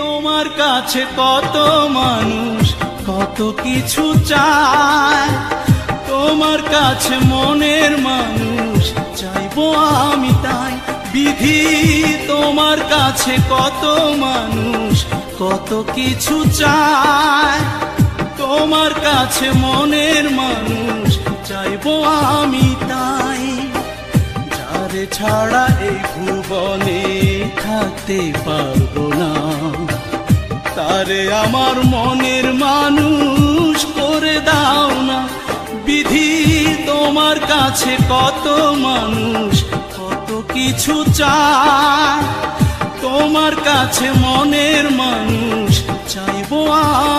তোমার কাছে কত মানুষ, কত কিছু চায়। তোমার কাছে মনের মানুষ, চাইব আমি তাই। বিধি, তোমার কাছে কত মানুষ, কত কিছু চায়। তোমার কাছে মনের মানুষ, চাইব আমি তাই। যারে ছাড়া এই ভুবনে থাকতে পারব না। তারে আমার মনের মানুষ করে দাও না। বিধি তোমার কাছে কত মানুষ, কত কিছু চায়। তোমার কাছে মনের মানুষ, চাইব আমি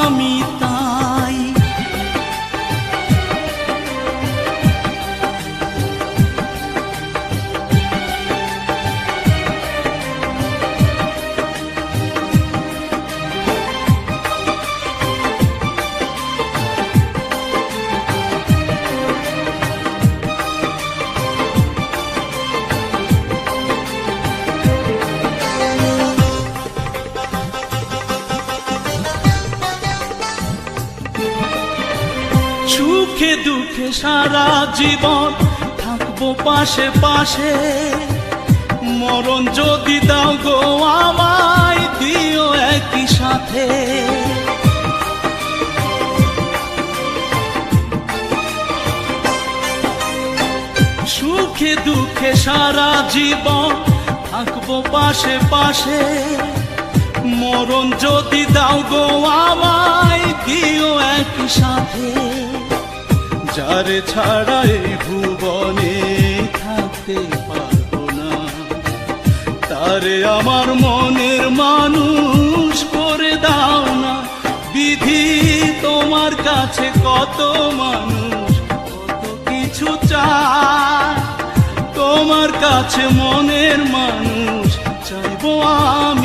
সুখে দুঃখে সারা জীবন থাকব পাশে পাশে। মরণ যদি দাও গো আমায়, দিও একই সাথে। সুখে দুঃখে সারা জীবন থাকব পাশে পাশে। মরণ যদি দাও গো আমায়, দিও একই সাথে। যারে ছাড়া এই ভুবনে থাকতে পারব না। তারে আমার মনের মানুষ করে দাও না। বিধি তোমার কাছে কত মানুষ, কত কিছু চায়। তোমার কাছে মনের মানুষ, চাইব আমি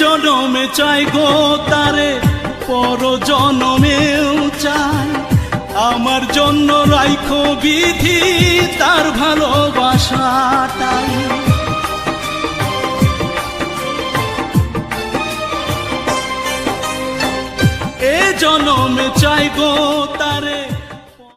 জনমে চাই গো তারে পর জনমেও চাই। আমার জন্য রাইখো বিধি, তার ভালোবাসাটাই এ জনমে চাই গো তারে